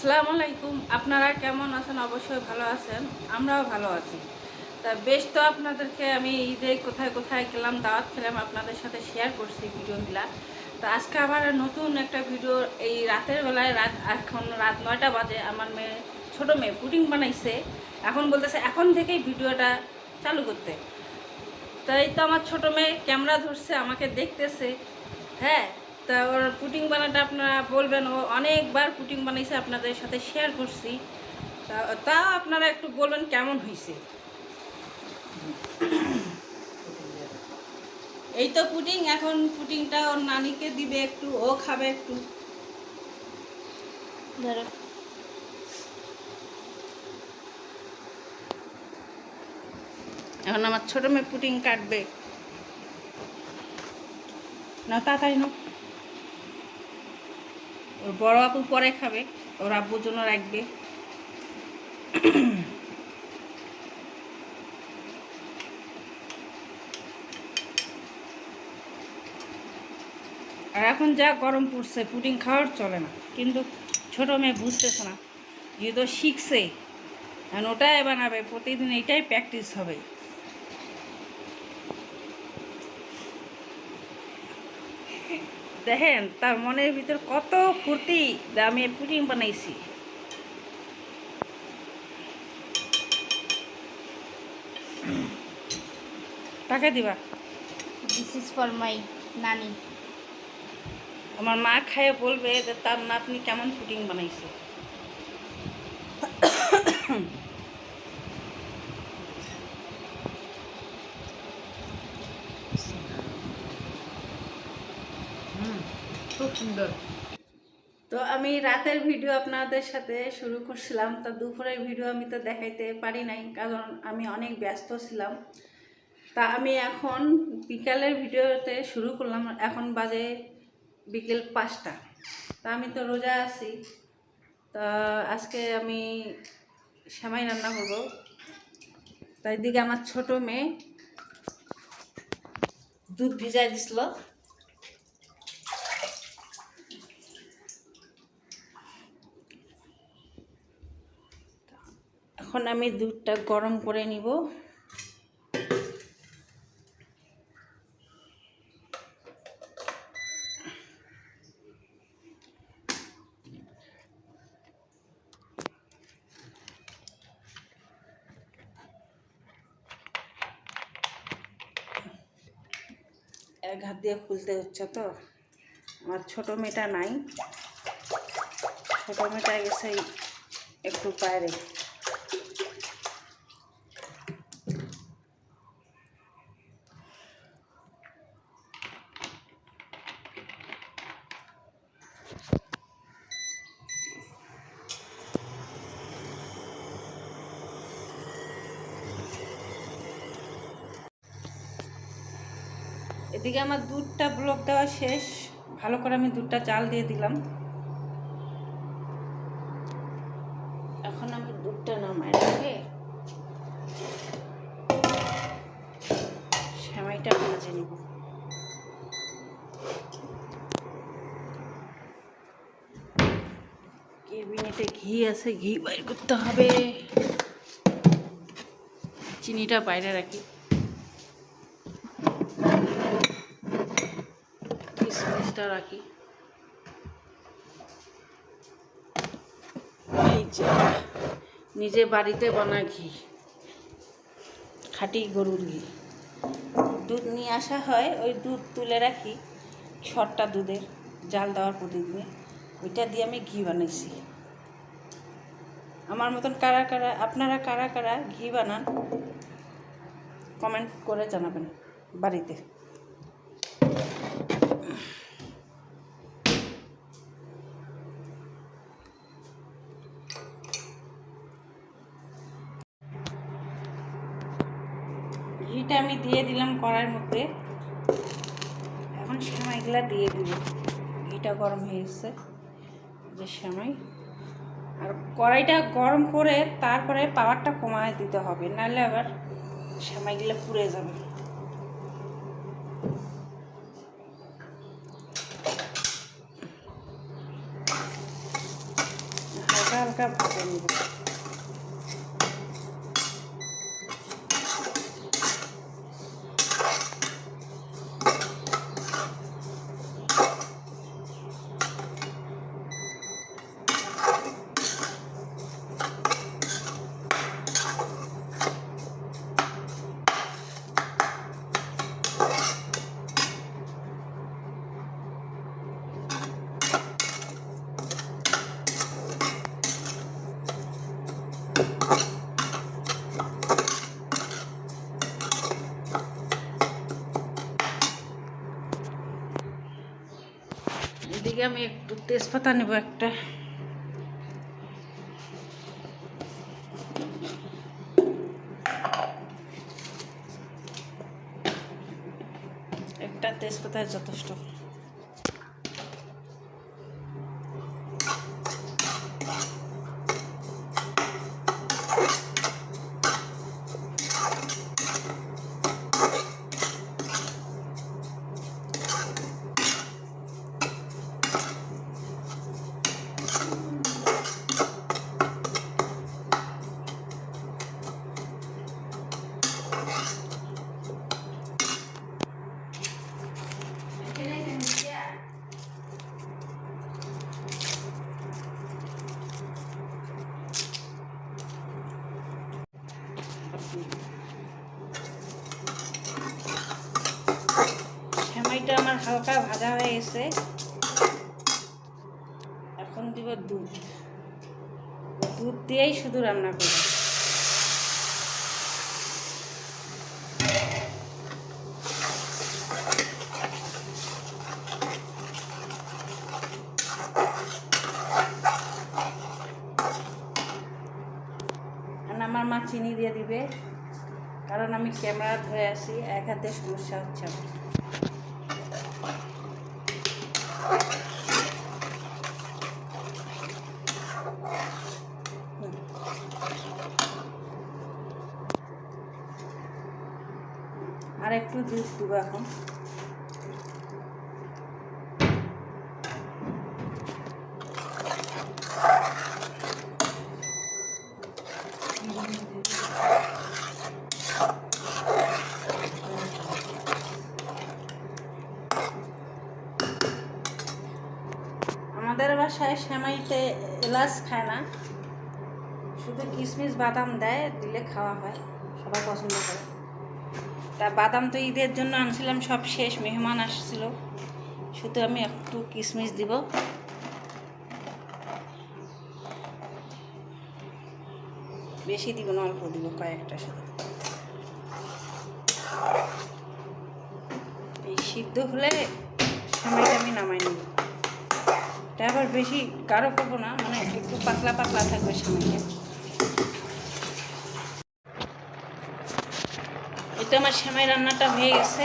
আসসালামু আলাইকুম। আপনারা কেমন আছেন? অবশ্যই ভালো আছেন। আমরাও ভালো আছি। তা বেশ তো আপনাদেরকে আমি ঈদে কোথায় কোথায় গেলাম, দাওয়াত খেলাম, আপনাদের সাথে শেয়ার করছি ভিডিওগুলা। তো আজকে আবার নতুন একটা ভিডিও, এই রাতের বেলায় রাত, এখন রাত নয়টা বাজে, আমার মেয়ে, ছোটো মেয়ে পুডিং বানাইছে। এখন বলতেছে, এখন থেকেই ভিডিওটা চালু করতে। তাই তো আমার ছোটো মেয়ে ক্যামেরা ধরছে, আমাকে দেখতেছে। হ্যাঁ তা ওর পুটিং বানাটা আপনারা বলবেন ও অনেকবার পুটিং বানাইছে আপনাদের সাথে শেয়ার করছি। তা তা আপনারা একটু বলবেন কেমন হয়েছে এই তো পুটিং এখন পুটিংটা ওর নানিকে দিবে একটু ও খাবে একটু। ধরো। এখন আমার ছোট মেয়ে পুটিং কাটবে। না তাড়াতাড়ি না ওর বড় আপু পরে খাবে, ওর আব্বুর জন্য রাখবে। আর এখন যা গরম পড়ছে, পুডিং খাওয়ার চলে না। কিন্তু ছোট মেয়ে বুঝতেছে না, যেহেতু শিখছে, আর ওটাই বানাবে, প্রতিদিন এটাই প্র্যাকটিস হবে। দেখেন তার মনের ভিতর কত ফুর্তি যে আমি পুডিং বানাইছি। টাকা দিবা? দিস ইজ ফর মাই নানি আমার মা খায় বলবে যে তার নাতনি কেমন পুডিং বানাইছে। সুন্দর। তো আমি রাতের ভিডিও আপনাদের সাথে শুরু করছিলাম। তো দুপুরের ভিডিও আমি তো দেখাইতে পারি নাই, কারণ আমি অনেক ব্যস্ত ছিলাম। তা আমি এখন বিকালের ভিডিওতে শুরু করলাম। এখন বাজে বিকেল পাঁচটা। তা আমি তো রোজা আছি। তা আজকে আমি সেমাই রান্না করব। তাই দিকে আমার ছোট মেয়ে দুধ ভিজাই দিছিল। এখন আমি দুধটা গরম করে নিব। এক হাত দিয়ে খুলতে হচ্ছে তো। আমার ছোটো মেয়েটা নাই। ছোটো মেয়েটা গেছে একটু বাইরে। এদিকে আমার দুধটা ব্লক দেওয়া শেষ। ভালো করে আমি দুধটা চাল দিয়ে দিলাম। এখন আমি দুধটা নামাই। রেখে? সেমাইটা ভেজে নিব। কেবিনেটে ঘি আছে, ঘি বাইর করতে হবে। চিনিটা বাইরে রাখি। কিশমিশটা রাখি। নিজে বাড়িতে বানা ঘি। খাঁটি গরুর ঘি। দুধ নিয়ে আসা হয়, ওই দুধ তুলে রাখি ছটা দুধের জাল দেওয়ার প্রতিদিনে ওইটা দিয়ে আমি ঘি বানাইছি। আমার মতন কারা কারা, আপনারা কারা কারা ঘি বানান কমেন্ট করে জানাবেন বাড়িতে। ঘিটা আমি দিয়ে দিলাম কড়াইয়ের মধ্যে। এখন সেমাইগুলা দিয়ে দিব। ঘিটা গরম হয়ে গেছে। যে সেমাই আর কড়াইটা গরম করে তারপরে পাওয়ারটা কমায় দিতে হবে, নাহলে আবার সেমাইগুলো পুড়ে যাবে। হালকা হালকা ভেজে নিব এদিকে আমি একটু তেজপাতা নেব একটা। একটা তেজপাতা যথেষ্ট সেমাইটা আমার হালকা ভাজা হয়ে গেছে। এখন দিব দুধ। দুধ দিয়েই শুধু রান্না করব। আমার মা চিনি দিয়ে দিবে, কারণ আমি ক্যামেরা ধরে আসি এক হাতে সমস্যা হচ্ছে আমার। আর একটু দুধ দেবো এখন। আমাদের বাসায় সেমাইতে এলাচ খায় না। শুধু কিশমিশ বাদাম দেয়, দিলে খাওয়া হয়, সবাই পছন্দ করে। তা বাদাম তো ঈদের জন্য আনছিলাম, সব শেষ, মেহমান আসছিল। শুধু আমি একটু কিশমিশ দিব। বেশি দিব না, অল্প দিব কয়েকটা শুধু। এই সিদ্ধ হলে সময়টা আমি নামাই নেব। এটা আবার বেশি গাঢ় করব না মানে একটু পাতলা পাতলা থাকবে সময়টা এটা আমার সেমাই রান্নাটা হয়ে গেছে।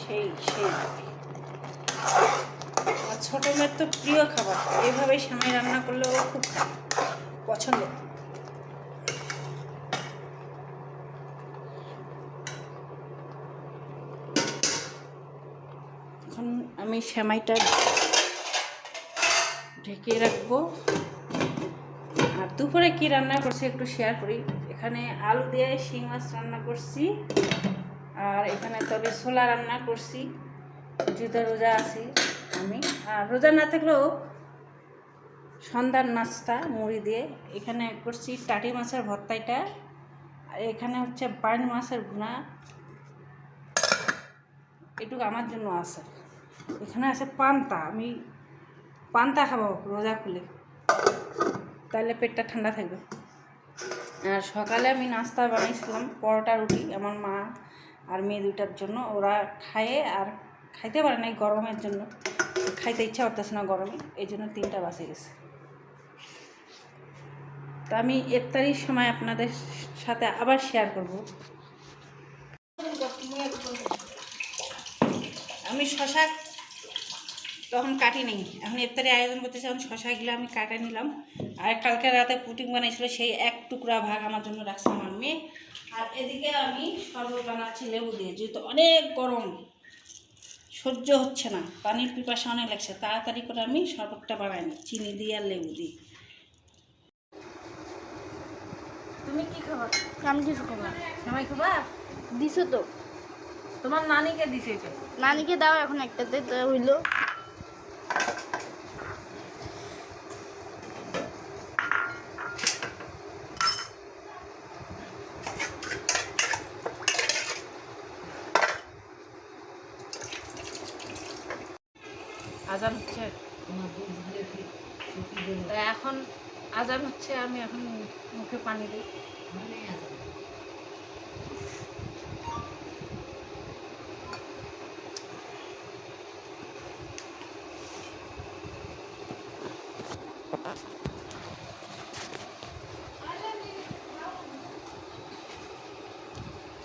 সেই সেই। মেয়ের তো প্রিয় খাবার এইভাবে সেমাই রান্না করলে ও খুব পছন্দ এখন আমি সেমাইটা ঢেকে রাখব। আর দুপুরে কি রান্না করছি একটু শেয়ার করি। এখানে আলু দিয়ে শিং মাছ রান্না করছি। আর এখানে তবে ছোলা রান্না করছি। যেহেতু রোজা আছি আমি। আর রোজা না থাকলেও সন্ধ্যার নাস্তা, মুড়ি দিয়ে। এখানে করছি টাটি মাছের ভর্তাইটা। আর এখানে হচ্ছে বাইন মাছের ভুনা এটুকু আমার জন্য আছে। এখানে আছে পান্তা, আমি পান্তা খাব রোজা খুলে। তাহলে পেটটা ঠান্ডা থাকবে। আর সকালে আমি নাস্তা বানিয়েছিলাম, পরোটা, রুটি। আমার মা আর মেয়ে দুটার জন্য। ওরা খায়ে আর খাইতে পারে না গরমের জন্য। খাইতে ইচ্ছা করতেছে না গরমে, এই জন্য তিনটা বাসে গেছে। তো আমি ইফতারির সময় আপনাদের সাথে আবার শেয়ার করব। আমি শশা তখন কাটি নেই। এখন ইফতারি আয়োজন করতেছে এখন শশাগুলো আমি কাটা নিলাম। আর কালকে রাতে পুটিং বানাইছিল সেই এক টুকরা ভাগ আমার জন্য রাখছে আমার মেয়ে। আর এদিকে আমি শরবত বানাচ্ছি লেবু দিয়ে। যেহেতু অনেক গরম সহ্য হচ্ছে না। পানির পিপাসা অনেক লাগছে। তাড়াতাড়ি করে আমি শরবতটা বানাই নি চিনি দিয়ে আর লেবু দিয়ে। তুমি কি খাবার আমি কিছু খাব না। সময় দিছো তো। তোমার নানিকে দিছে এটা। নানিকে দাও এখন একটাতে তো হইল। আজান হচ্ছে। এখন আজান হচ্ছে আমি এখন মুখে পানি দিই।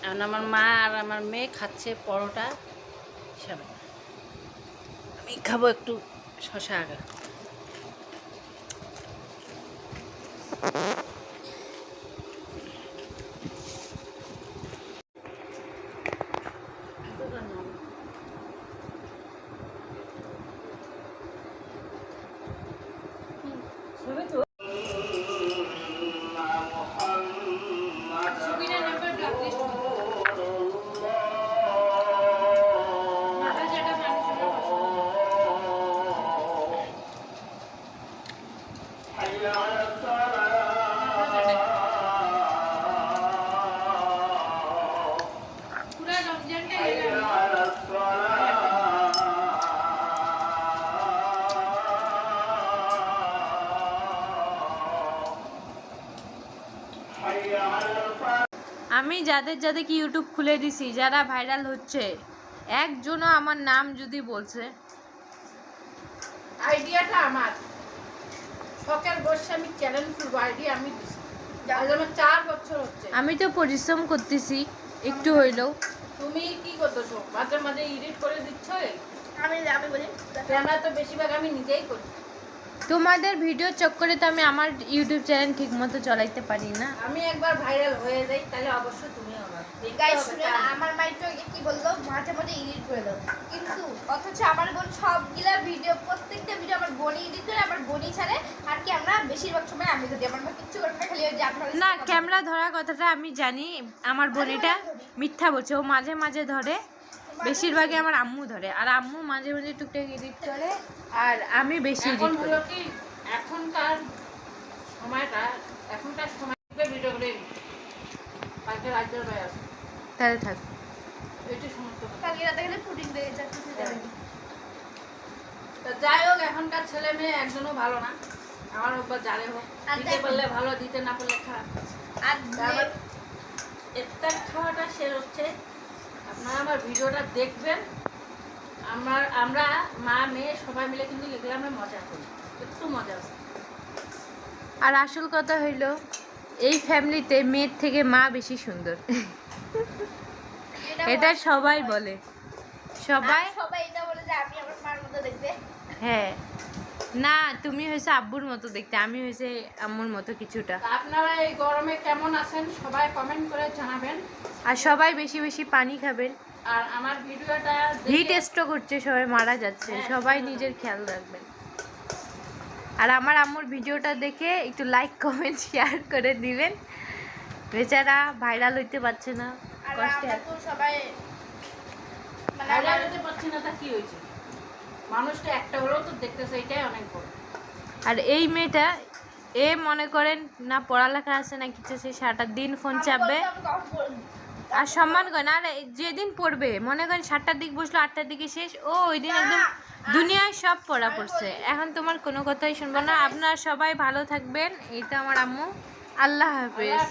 এখন আমার মা আর আমার মেয়ে খাচ্ছে পরোটা হিসাবে। আমি খাব একটু শশা আগে আমি যাদের কি ইউটিউব খুলে দিছি যারা ভাইরাল হচ্ছে একজনও আমার নাম যদি বলছে। আইডিয়াটা আমার। শখের বসে আমি চ্যালেঞ্জ করব আইডিয়া আমি আমার চার বছর হচ্ছে। আমি তো পরিশ্রম করতেছি একটু হইলেও। তুমি কি করতেছো? মাঝে মাঝে এডিট করে দিচ্ছ? আমি আমি বলি। ক্যামেরা তো বেশিরভাগ আমি নিজেই করি। তোমাদের ভিডিও চক্করে তো আমি আমার ইউটিউব চ্যানেল ঠিক মতো চালাইতে পারি না। আমি একবার ভাইরাল হয়ে যাই তাহলে অবশ্যই আমার গাইস শুনেন আমার মাইটো কি বলল? মাঝে মাঝে এডিট করে দাও। কিন্তু অথচ আমার বোন সবগুলা ভিডিও প্রত্যেকটা ভিডিও আমার বোনই এডিট করে আমার বোনই ছাড়ে। আর কি আমরা বেশিরভাগ সময় আমি যদি আমার মা কিচ্ছু করবে না খালি যে আপনার না ক্যামেরা ধরার কথাটা আমি জানি। আমার বোন এটা মিথ্যা বলছে। ও মাঝে মাঝে ধরে। বেশিরভাগই আমার আম্মু ধরে। আর আম্মু মাঝে মাঝে টুকটাক এডিট করে। আর আমি বেশি এডিট করি। এখনকার সময়টা এখনকার সময় ভিডিও করে কালকে রাজ্যের আছে তাহলে থাক। তা যাই হোক এখনকার ছেলে মেয়ে একজনও ভালো না। আমার একবার যারে হোক। আর দিতে পারলে ভালো দিতে না পারলে খারাপ। আর ইফতার খাওয়াটা শেষ হচ্ছে। আপনারা আমার ভিডিওটা দেখবেন। আমার আমরা মা মেয়ে সবাই মিলে কিন্তু এগুলো আমরা মজা করি। একটু মজা আছে। আর আসল কথা হইল এই ফ্যামিলিতে মেয়ের থেকে মা বেশি সুন্দর। এটা সবাই বলে। সবাই? সবাই এটা বলে যে আমি আমার মার মতো দেখতে। হ্যাঁ। না তুমি হয়েছে আব্বুর মতো দেখতে আমি হয়েছে আম্মুর মতো কিছুটা। আপনারা এই গরমে কেমন আছেন? সবাই কমেন্ট করে জানাবেন। আর সবাই বেশি বেশি পানি খাবেন। আর আমার ভিডিওটা হিট স্ট্রোক হচ্ছে সবাই মারা যাচ্ছে। সবাই নিজের খেয়াল রাখবেন। আর আমার আম্মুর ভিডিওটা দেখে একটু লাইক কমেন্ট শেয়ার করে দিবেন। বেচারা ভাইরাল হইতে পারছে না। আর কষ্টে আছে। সবাই মানে আইডিয়া আমার- না তা কি হয়েছে? মানুষটা একটা হলেও তো দেখতেছে এটাই অনেক বড়। আর এই মেয়েটা এ মনে করেন না পড়ালেখা আছে না কিছু সে সারাটা দিন ফোন চাপবে? আর সম্মান করে না আর যেদিন পড়বে মনে করেন সাতটার দিক বসল আটটার দিকে শেষ। ও ওই দিন একদম দুনিয়ায় সব পড়া পড়ছে। এখন তোমার কোনো কথাই শুনব না। আপনারা সবাই ভালো থাকবেন। এই তো আমার আম্মু। আল্লাহ হাফেজ।